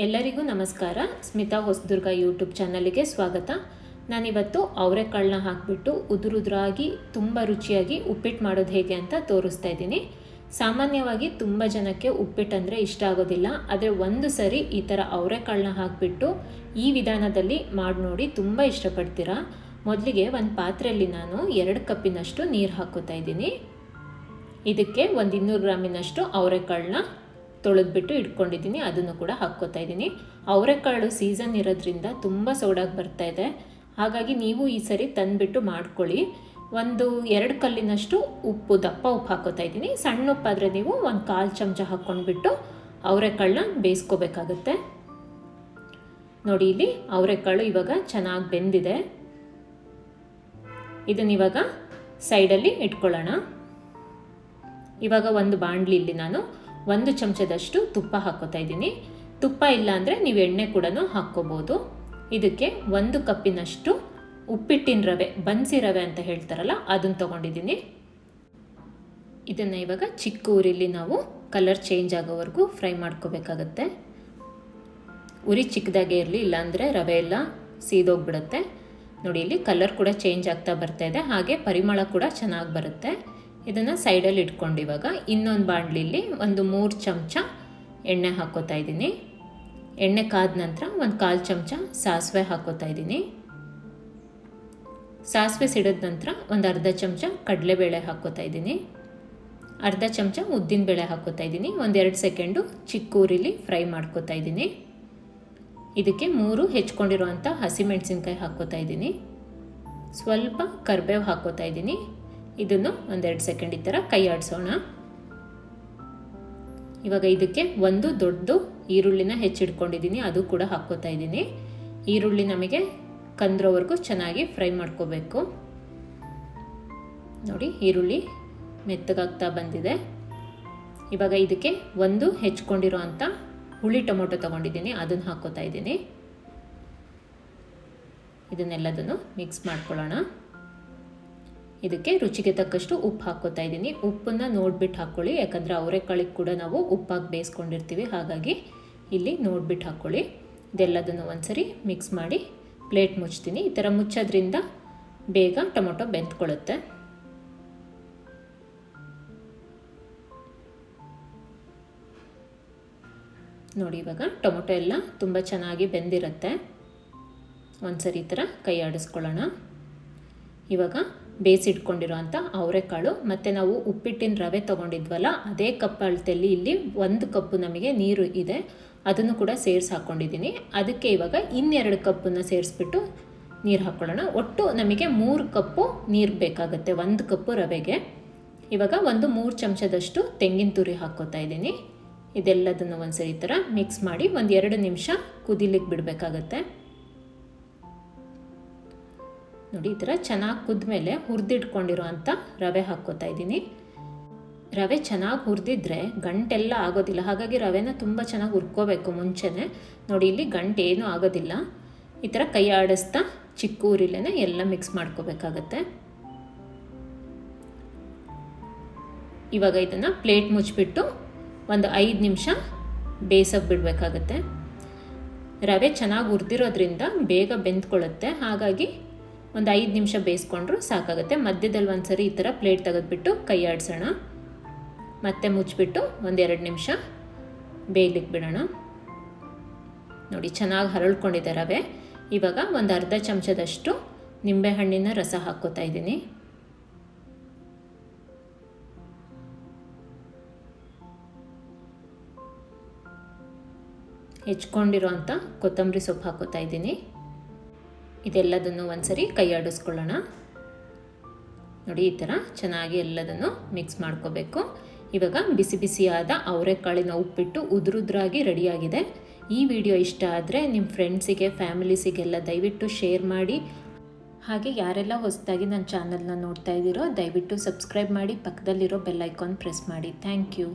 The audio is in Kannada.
ಎಲ್ಲರಿಗೂ ನಮಸ್ಕಾರ. ಸ್ಮಿತಾ ಹೊಸದುರ್ಗ ಯೂಟ್ಯೂಬ್ ಚಾನಲಿಗೆ ಸ್ವಾಗತ. ನಾನಿವತ್ತು ಅವರೆಕಾಳನ್ನ ಹಾಕಿಬಿಟ್ಟು ಉದುರುದುರಾಗಿ ತುಂಬ ರುಚಿಯಾಗಿ ಉಪ್ಪಿಟ್ಟು ಮಾಡೋದು ಹೇಗೆ ಅಂತ ತೋರಿಸ್ತಾ ಇದ್ದೀನಿ. ಸಾಮಾನ್ಯವಾಗಿ ತುಂಬ ಜನಕ್ಕೆ ಉಪ್ಪಿಟ್ಟು ಅಂದರೆ ಇಷ್ಟ ಆಗೋದಿಲ್ಲ. ಆದರೆ ಒಂದು ಸರಿ ಈ ಥರ ಅವರೆಕಾಳನ್ನ ಹಾಕಿಬಿಟ್ಟು ಈ ವಿಧಾನದಲ್ಲಿ ಮಾಡಿ ನೋಡಿ ತುಂಬ ಇಷ್ಟಪಡ್ತೀರಾ? ಮೊದಲಿಗೆ ಒಂದು ಪಾತ್ರೆಯಲ್ಲಿ ನಾನು ಎರಡು ಕಪ್ಪಿನಷ್ಟು ನೀರು ಹಾಕೋತಾ ಇದ್ದೀನಿ. ಇದಕ್ಕೆ ಒಂದು ಇನ್ನೂರು ಗ್ರಾಮಿನಷ್ಟು ಅವರೆಕಾಳನ್ನ ತೊಳೆದ್ಬಿಟ್ಟು ಇಟ್ಕೊಂಡಿದ್ದೀನಿ, ಅದನ್ನು ಕೂಡ ಹಾಕ್ಕೋತಾ ಇದ್ದೀನಿ. ಅವರೆಕಾಳು ಸೀಸನ್ ಇರೋದ್ರಿಂದ ತುಂಬ ಸೋಡಾಗಿ ಬರ್ತಾ ಇದೆ. ಹಾಗಾಗಿ ನೀವು ಈ ಸರಿ ತಂದುಬಿಟ್ಟು ಮಾಡ್ಕೊಳ್ಳಿ. ಒಂದು ಎರಡು ಕಲ್ಲಿನಷ್ಟು ಉಪ್ಪು, ದಪ್ಪ ಉಪ್ಪು ಹಾಕೋತಾ ಇದ್ದೀನಿ. ಸಣ್ಣ ಉಪ್ಪಾದರೆ ನೀವು ಒಂದು ಕಾಲು ಚಮಚ ಹಾಕ್ಕೊಂಡ್ಬಿಟ್ಟು ಅವರೆಕಾಳನ್ನ ಬೇಯಿಸ್ಕೋಬೇಕಾಗತ್ತೆ. ನೋಡಿ ಇಲ್ಲಿ ಅವರೆಕಾಳು ಇವಾಗ ಚೆನ್ನಾಗಿ ಬೆಂದಿದೆ. ಇದನ್ನಿವಾಗ ಸೈಡಲ್ಲಿ ಇಟ್ಕೊಳ್ಳೋಣ. ಇವಾಗ ಒಂದು ಬಾಣಲಿಯಲ್ಲಿ ನಾನು ಒಂದು ಚಮಚದಷ್ಟು ತುಪ್ಪ ಹಾಕೋತಾ ಇದ್ದೀನಿ. ತುಪ್ಪ ಇಲ್ಲ ಅಂದರೆ ನೀವು ಎಣ್ಣೆ ಕೂಡ ಹಾಕ್ಕೋಬೋದು. ಇದಕ್ಕೆ ಒಂದು ಕಪ್ಪಿನಷ್ಟು ಉಪ್ಪಿಟ್ಟಿನ ರವೆ, ಬನ್ಸಿ ರವೆ ಅಂತ ಹೇಳ್ತಾರಲ್ಲ, ಅದನ್ನು ತೊಗೊಂಡಿದ್ದೀನಿ. ಇದನ್ನು ಇವಾಗ ಚಿಕ್ಕ ಉರಿಲಿ ನಾವು ಕಲರ್ ಚೇಂಜ್ ಆಗೋವರೆಗೂ ಫ್ರೈ ಮಾಡ್ಕೋಬೇಕಾಗತ್ತೆ. ಉರಿ ಚಿಕ್ಕದಾಗೆ ಇರಲಿ, ಇಲ್ಲಾಂದರೆ ರವೆ ಎಲ್ಲ ಸೀದೋಗ್ಬಿಡುತ್ತೆ. ನೋಡಿ, ಇಲ್ಲಿ ಕಲರ್ ಕೂಡ ಚೇಂಜ್ ಆಗ್ತಾ ಬರ್ತಾ ಇದೆ, ಹಾಗೆ ಪರಿಮಳ ಕೂಡ ಚೆನ್ನಾಗಿ ಬರುತ್ತೆ. ಇದನ್ನು ಸೈಡಲ್ಲಿ ಇಟ್ಕೊಂಡು ಇವಾಗ ಇನ್ನೊಂದು ಬಾಣಲಿಲಿ ಒಂದು ಮೂರು ಚಮಚ ಎಣ್ಣೆ ಹಾಕೋತಾ ಇದ್ದೀನಿ. ಎಣ್ಣೆ ಕಾದ ನಂತರ ಒಂದು ಕಾಲು ಚಮಚ ಸಾಸಿವೆ ಹಾಕೋತಾ ಇದ್ದೀನಿ. ಸಾಸಿವೆ ಸಿಡಿದ ನಂತರ ಒಂದು ಅರ್ಧ ಚಮಚ ಕಡಲೆಬೇಳೆ ಹಾಕೋತಾ ಇದ್ದೀನಿ. ಅರ್ಧ ಚಮಚ ಉದ್ದಿನಬೇಳೆ ಹಾಕೋತಾ ಇದ್ದೀನಿ. ಒಂದೆರಡು ಸೆಕೆಂಡು ಚಿಕ್ಕ ಊರಿಲಿ ಫ್ರೈ ಮಾಡ್ಕೋತಾ ಇದ್ದೀನಿ. ಇದಕ್ಕೆ ಮೂರು ಹೆಚ್ಕೊಂಡಿರುವಂಥ ಹಸಿಮೆಣಸಿನ್ಕಾಯಿ ಹಾಕೋತಾ ಇದ್ದೀನಿ. ಸ್ವಲ್ಪ ಕರ್ಬೇವು ಹಾಕೋತಾ ಇದ್ದೀನಿ. ಇದನ್ನು ಒಂದೆರಡು ಸೆಕೆಂಡ್ ಈ ಥರ ಕೈ ಆಡಿಸೋಣ ಇವಾಗ ಇದಕ್ಕೆ ಒಂದು ದೊಡ್ಡದು ಈರುಳ್ಳಿನ ಹೆಚ್ಚಿಡ್ಕೊಂಡಿದ್ದೀನಿ ಅದು ಕೂಡ ಹಾಕ್ಕೋತಾ ಇದ್ದೀನಿ. ಈರುಳ್ಳಿ ನಮಗೆ ಕಂದ್ರೋವರೆಗೂ ಚೆನ್ನಾಗಿ ಫ್ರೈ ಮಾಡ್ಕೋಬೇಕು. ನೋಡಿ, ಈರುಳ್ಳಿ ಮೆತ್ತಗಾಗ್ತಾ ಬಂದಿದೆ. ಇವಾಗ ಇದಕ್ಕೆ ಒಂದು ಹೆಚ್ಕೊಂಡಿರೋ ಅಂಥ ಹುಳಿ ಟೊಮೊಟೊ ತೊಗೊಂಡಿದ್ದೀನಿ, ಅದನ್ನು ಹಾಕ್ಕೋತಾ ಇದ್ದೀನಿ. ಇದನ್ನೆಲ್ಲದನ್ನು ಮಿಕ್ಸ್ ಮಾಡ್ಕೊಳ್ಳೋಣ. ಇದಕ್ಕೆ ರುಚಿಗೆ ತಕ್ಕಷ್ಟು ಉಪ್ಪು ಹಾಕೋತಾ ಇದ್ದೀನಿ. ಉಪ್ಪನ್ನು ನೋಡ್ಬಿಟ್ಟು ಹಾಕ್ಕೊಳ್ಳಿ. ಯಾಕಂದರೆ ಅವರೆಕಾಳಿಗೆ ಕೂಡ ನಾವು ಉಪ್ಪಾಗಿ ಬೇಯಿಸ್ಕೊಂಡಿರ್ತೀವಿ. ಹಾಗಾಗಿ ಇಲ್ಲಿ ನೋಡ್ಬಿಟ್ಟು ಹಾಕ್ಕೊಳ್ಳಿ. ಇದೆಲ್ಲದನ್ನು ಒಂದ್ಸರಿ ಮಿಕ್ಸ್ ಮಾಡಿ ಪ್ಲೇಟ್ ಮುಚ್ತೀನಿ. ಈ ಥರ ಮುಚ್ಚೋದ್ರಿಂದ ಬೇಗ ಟೊಮೊಟೊ ಬೆಂದ್ಕೊಳ್ಳುತ್ತೆ. ನೋಡಿ, ಇವಾಗ ಟೊಮೊಟೊ ಎಲ್ಲ ತುಂಬ ಚೆನ್ನಾಗಿ ಬೆಂದಿರುತ್ತೆ. ಒಂದ್ಸರಿ ಈ ಥರ ಕೈ ಆಡಿಸ್ಕೊಳ್ಳೋಣ. ಇವಾಗ ಬೇಯಿಸಿಟ್ಕೊಂಡಿರೋಂಥ ಅವರೆಕಾಳು ಮತ್ತು ನಾವು ಉಪ್ಪಿಟ್ಟಿನ ರವೆ ತೊಗೊಂಡಿದ್ವಲ್ಲ, ಅದೇ ಕಪ್ ಅಳತೆಯಲ್ಲಿ ಇಲ್ಲಿ ಒಂದು ಕಪ್ಪು ನಮಗೆ ನೀರು ಇದೆ. ಅದನ್ನು ಕೂಡ ಸೇರಿಸಿ ಹಾಕ್ಕೊಂಡಿದ್ದೀನಿ ಅದಕ್ಕೆ ಇವಾಗ ಇನ್ನೆರಡು ಕಪ್ಪನ್ನು ಸೇರಿಸ್ಬಿಟ್ಟು ನೀರು ಹಾಕ್ಕೊಳ್ಳೋಣ ಒಟ್ಟು ನಮಗೆ ಮೂರು ಕಪ್ಪು ನೀರು ಬೇಕಾಗುತ್ತೆ, ಒಂದು ಕಪ್ಪು ರವೆಗೆ. ಇವಾಗ ಒಂದು ಮೂರು ಚಮಚದಷ್ಟು ತೆಂಗಿನ ತುರಿ ಹಾಕ್ಕೋತಾ ಇದ್ದೀನಿ. ಇದೆಲ್ಲದನ್ನು ಒಂದ್ಸರಿ ಈ ಥರ ಮಿಕ್ಸ್ ಮಾಡಿ ಒಂದು ಎರಡು ನಿಮಿಷ ಕುದಿಲಿಕ್ಕೆ ಬಿಡಬೇಕಾಗತ್ತೆ. ನೋಡಿ, ಈ ಥರ ಚೆನ್ನಾಗಿ ಕುದ್ಮೇಲೆ ಹುರಿದಿಟ್ಕೊಂಡಿರೋ ಅಂಥ ರವೆ ಹಾಕ್ಕೋತಾ ಇದ್ದೀನಿ. ರವೆ ಚೆನ್ನಾಗಿ ಹುರಿದಿದ್ರೆ ಗಂಟೆಲ್ಲ ಆಗೋದಿಲ್ಲ. ಹಾಗಾಗಿ ರವೆನ ತುಂಬ ಚೆನ್ನಾಗಿ ಹುರ್ಕೋಬೇಕು ಮುಂಚೆನೇ. ನೋಡಿ, ಇಲ್ಲಿ ಗಂಟೆ ಏನೂ ಆಗೋದಿಲ್ಲ. ಈ ಥರ ಕೈ ಆಡಿಸ್ತಾ ಚಿಕ್ಕ ಊರಿಲ್ಲೇ ಎಲ್ಲ ಮಿಕ್ಸ್ ಮಾಡ್ಕೋಬೇಕಾಗತ್ತೆ. ಇವಾಗ ಇದನ್ನು ಪ್ಲೇಟ್ ಮುಚ್ಚಿಬಿಟ್ಟು ಒಂದು ಐದು ನಿಮಿಷ ಬೇಯಿಸೋಕೆ ಬಿಡಬೇಕಾಗತ್ತೆ. ರವೆ ಚೆನ್ನಾಗಿ ಹುರಿದಿರೋದ್ರಿಂದ ಬೇಗ ಬೆಂದ್ಕೊಳ್ಳುತ್ತೆ. ಹಾಗಾಗಿ ಒಂದು ಐದು ನಿಮಿಷ ಬೇಯಿಸ್ಕೊಂಡ್ರು ಸಾಕಾಗುತ್ತೆ. ಮಧ್ಯದಲ್ಲಿ ಒಂದು ಸರಿ ಈ ಥರ ಪ್ಲೇಟ್ ತೆಗೆದುಬಿಟ್ಟು ಕೈ ಆಡಿಸೋಣ. ಮತ್ತೆ ಮುಚ್ಚಿಬಿಟ್ಟು ಒಂದೆರಡು ನಿಮಿಷ ಬೇಯಲಿಕ್ಕೆ ಬಿಡೋಣ. ನೋಡಿ, ಚೆನ್ನಾಗಿ ಹರಳ್ಕೊಂಡಿದೆ ರವೆ. ಇವಾಗ ಒಂದು ಅರ್ಧ ಚಮಚದಷ್ಟು ನಿಂಬೆಹಣ್ಣಿನ ರಸ ಹಾಕ್ಕೋತಾ ಇದ್ದೀನಿ. ಹೆಚ್ಕೊಂಡಿರೋ ಅಂಥ ಕೊತ್ತಂಬರಿ ಸೊಪ್ಪು ಹಾಕೋತಾ ಇದ್ದೀನಿ. ಇದೆಲ್ಲದನ್ನು ಒಂದ್ಸರಿ ಕೈ ಆಡಿಸ್ಕೊಳ್ಳೋಣ ನೋಡಿ, ಈ ಥರ ಚೆನ್ನಾಗಿ ಎಲ್ಲದನ್ನು ಮಿಕ್ಸ್ ಮಾಡ್ಕೋಬೇಕು. ಇವಾಗ ಬಿಸಿ ಬಿಸಿಯಾದ ಅವರೆಕಾಳಿನ ಉಪ್ಪಿಟ್ಟು ಉದುರುದ್ರಾಗಿ ರೆಡಿಯಾಗಿದೆ. ಈ ವಿಡಿಯೋ ಇಷ್ಟ ಆದರೆ ನಿಮ್ಮ ಫ್ರೆಂಡ್ಸಿಗೆ ಫ್ಯಾಮಿಲೀಸಿಗೆಲ್ಲ ದಯವಿಟ್ಟು ಶೇರ್ ಮಾಡಿ. ಹಾಗೆ ಯಾರೆಲ್ಲ ಹೊಸದಾಗಿ ನನ್ನ ಚಾನಲ್ನ ನೋಡ್ತಾ ಇದ್ದೀರೋ ದಯವಿಟ್ಟು ಸಬ್ಸ್ಕ್ರೈಬ್ ಮಾಡಿ, ಪಕ್ಕದಲ್ಲಿರೋ ಬೆಲ್ಲೈಕಾನ್ ಪ್ರೆಸ್ ಮಾಡಿ. Thank you